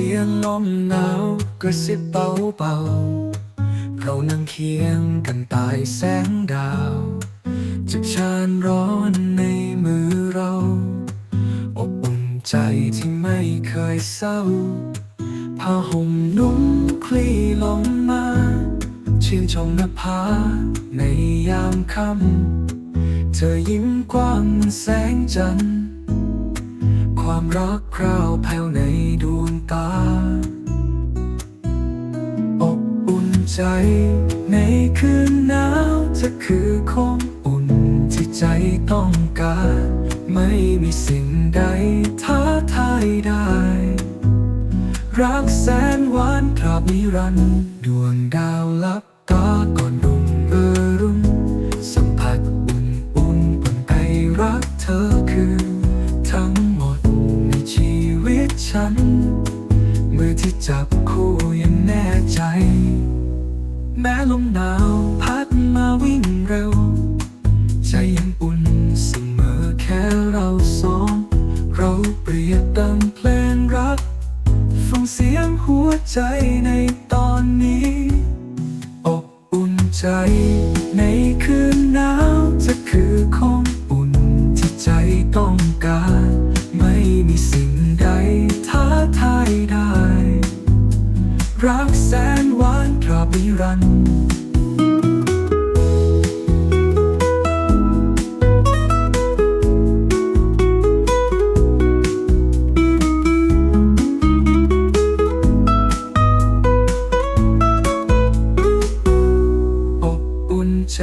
สียงลมหนาวกระซิบเบาเบาๆเรานั่งเคียงกันใตายแสงดาวจากชานร้อนในมือเรา อบอุ่นใจที่ไม่เคยเศร้าผ้าห่มนุ่มคลี่ลงมาชื่นชมนภาในยามค่ำเธอยิ้มกว้างแสงจันทร์ ความรักคราวแผ่วในดวงตา อบอุ่นใจในคืนหนาวจะคือของอุ่นที่ใจต้องการ ไม่มีสิ่งใดท้าทายได้ รักแสนหวานตราบนิรันดร์ดวงดาวลับตาก่อนรุ่ง ฉัน มือที่จับคู่ยังแน่ใจ แม้ลมหนาวพัดมาวิ่งเร็ว ใจยังอุ่นเสมอแค่เราสอง เราเปรียบดังเพลงรัก ฟังเสียงหัวใจในตอนนี้ อบอุ่นใจในคืน รักแสนหวานตราบนิรันดร์อบอุ่นใจ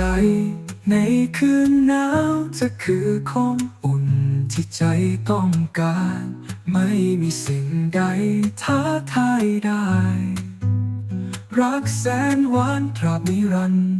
ในคืนหนาวจะคือของอุ่นที่ใจต้องการ ไม่มีสิ่งใดท้าทายได้ รักแสนหวานตราบนิรันดร์